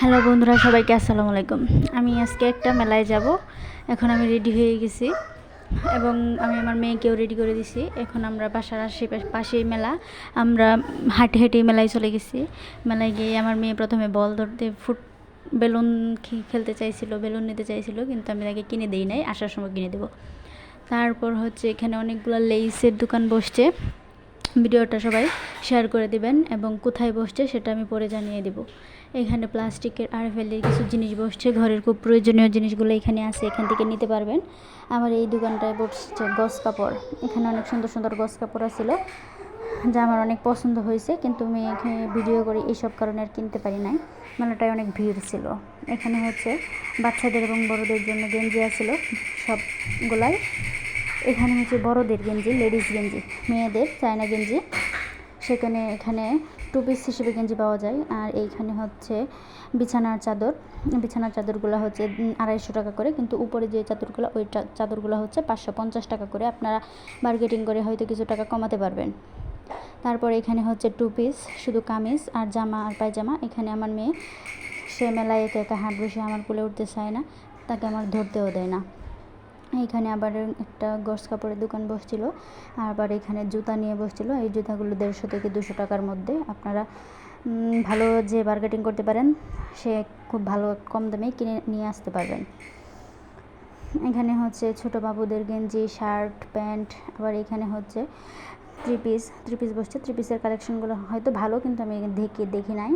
Hello বন্ধুরা, সবাইকে আসসালামু আলাইকুম। আমি আজকে একটা মেলায় যাব। এখন আমি রেডি হয়ে গেছি এবং আমি আমার মেয়েকেও রেডি করে দিছি। এখন আমরা বাসার আশেপাশে পাশেই মেলা। আমরা হাঁটে হেঁটে মেলায় চলে গেছি। মেলায় গিয়ে আমার মেয়ে প্রথমে বল ধরতে, ফুট, বেলুন খেলতে চাইছিল, বেলুন নিতে চাইছিল, কিন্তু আমি তাকে কিনে দিই নাই, আসার সময় কিনে দেবো। তারপর হচ্ছে এখানে অনেকগুলো লেইসের দোকান বসছে। ভিডিওটা সবাই শেয়ার করে দিবেন এবং কোথায় বসছে সেটা আমি পরে জানিয়ে দেব। এখানে প্লাস্টিকের আর ফেলের কিছু জিনিস বসছে, ঘরের খুব প্রয়োজনীয় জিনিসগুলো এখানে আছে, এখান থেকে নিতে পারবেন। আমার এই দোকানটায় বসছে গস কাপড়। এখানে অনেক সুন্দর সুন্দর গস কাপড় আছিল, যা আমার অনেক পছন্দ হয়েছে, কিন্তু আমি এখানে ভিডিও করে এইসব কারণে আর কিনতে পারি নাই। মেলাটায় অনেক ভিড় ছিল। এখানে হচ্ছে বাচ্চাদের এবং বড়দের জন্য গেঞ্জি আছিল সবগুলাই। এখানে হচ্ছে বড়দের গেঞ্জি, লেডিস গেঞ্জি, মেয়েদের চায়না গেঞ্জি। সেখানে এখানে টু পিস হিসেবে গেঞ্জি পাওয়া যায়। আর এইখানে হচ্ছে বিছানার চাদর। বিছানার চাদরগুলো হচ্ছে আড়াইশো টাকা করে। কিন্তু উপরে যে চাদরগুলো, ওই চাদরগুলো হচ্ছে পাঁচশো পঞ্চাশ টাকা করে। আপনারা বার্গেটিং করে হয়তো কিছু টাকা কমাতে পারবেন। তারপর এখানে হচ্ছে টু পিস শুধু কামিজ আর জামা আর পায়জামা। এখানে আমার মেয়ে, সে মেলায় একা একা হাট বসে আমার কোলে উঠতে চায় না। তাকে আমার ধরতেও দেয় না। এইখানে আবার একটা গস কাপড়ের দোকান বসছিল, আবার এখানে জুতা নিয়ে বসছিল। এই জুতাগুলো দেড়শো থেকে দুশো টাকার মধ্যে। আপনারা ভালো যে বার্গেটিং করতে পারেন, সে খুব ভালো কম দামে কিনে নিয়ে আসতে পারবেন। এখানে হচ্ছে ছোট বাবুদের গেঞ্জি, শার্ট, প্যান্ট, আবার এখানে হচ্ছে থ্রি পিস থ্রি পিস বসছে। থ্রি পিসের কালেকশনগুলো হয়তো ভালো, কিন্তু আমি দেখি দেখি নাই।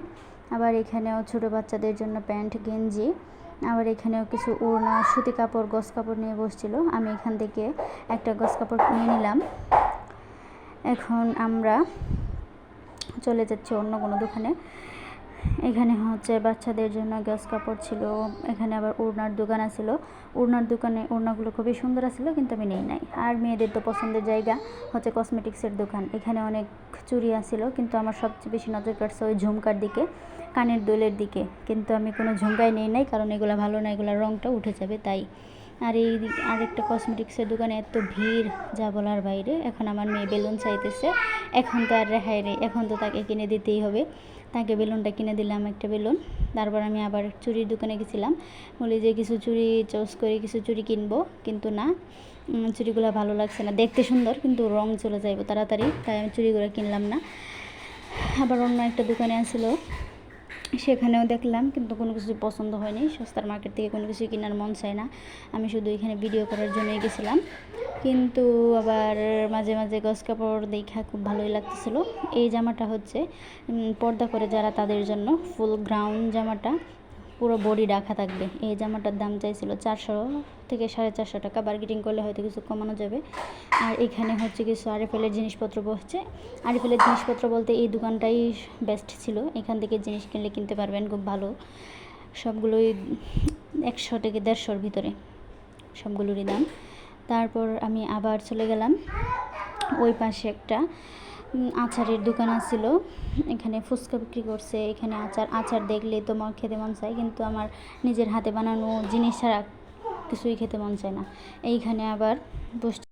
আবার এখানেও ছোট বাচ্চাদের জন্য প্যান্ট, গেঞ্জি আবার এখানেও কিছু উড়না, সুতি কাপড়, গস কাপড় নিয়ে বসছিল। আমি এখান থেকে একটা গস কাপড় নিয়ে নিলাম। এখন আমরা চলে যাচ্ছি অন্য কোনো দোকানে। এখানে হচ্ছে বাচ্চাদের জন্য গ্যাস কাপড় ছিল, এখানে আবার ওড়নার দোকান আছিল। ওড়নার দোকানে ওড়নাগুলো খুবই সুন্দর আছিল, কিন্তু আমি নেই নাই। আর মেয়েদের তো পছন্দের জায়গা হচ্ছে কসমেটিক্সের দোকান। এখানে অনেক চুরি আছিল, কিন্তু আমার সবচেয়ে বেশি নজর কাটছে ওই ঝুমকার দিকে, কানের দোলের দিকে। কিন্তু আমি কোনো ঝুমকাই নেই নাই, কারণ এগুলো ভালো না, এগুলোর রঙটা উঠে যাবে, তাই। আর এই আরেকটা কসমেটিক্সের দোকানে এত ভিড় যা বলার বাইরে। এখন আমার মেয়ে বেলুন চাইতেছে। এখন তো আর রেহাই নেই। এখন তো তাকে কিনে দিতেই হবে। তাকে বেলুনটা কিনে দিলাম একটা বেলুন। তারপর আমি আবার চুড়ির দোকানে গেছিলাম। বলি যে কিছু চুড়ি চয়েস করে কিছু চুড়ি কিনবো কিন্তু না উম, চুড়িগুলো ভালো লাগছে না। দেখতে সুন্দর কিন্তু রং চলে যাইব তাড়াতাড়ি। তাই আমি চুড়িগুলো কিনলাম না। আবার অন্য একটা দোকানে আসলো। সেখানেও দেখলাম, কিন্তু কোনো কিছু পছন্দ হয়নি। সস্তার মার্কেট থেকে কোনো কিছু কেনার মন চায় না। আমি শুধু এখানে ভিডিও করার জন্যই গেছিলাম। কিন্তু আবার মাঝে মাঝে গস কাপড় দেখা খুব ভালোই লাগতেছিলো। এই জামাটা হচ্ছে পর্দা করে যারা তাদের জন্য, ফুল গ্রাউন্ড জামাটা। পুরো বডি রাখা থাকবে। এই জামাটার দাম চাইছিল চারশো থেকে সাড়ে চারশো টাকা। বার্গেটিং করলে হয়তো কিছু কমানো যাবে। আর এখানে হচ্ছে কিছু আরএফএলের জিনিসপত্র বসছে। আরএফএলের জিনিসপত্র বলতে এই দোকানটাই বেস্ট ছিল। এখান থেকে জিনিস কিনলে কিনতে পারবেন, খুব ভালো। সবগুলোই একশো থেকে দেড়শোর ভিতরে সবগুলোরই দাম। তারপর আমি আবার চলে গেলাম। ওই পাশে একটা আচারের দোকান আছিল। এখানে ফুচকা বিক্রি করছে, এখানে আচার আচার দেখলে তোমার খেতে মন চায়, কিন্তু আমার নিজের হাতে বানানো জিনিস ছাড়া কিছুই খেতে মন চায় না। এইখানে আবার বসছে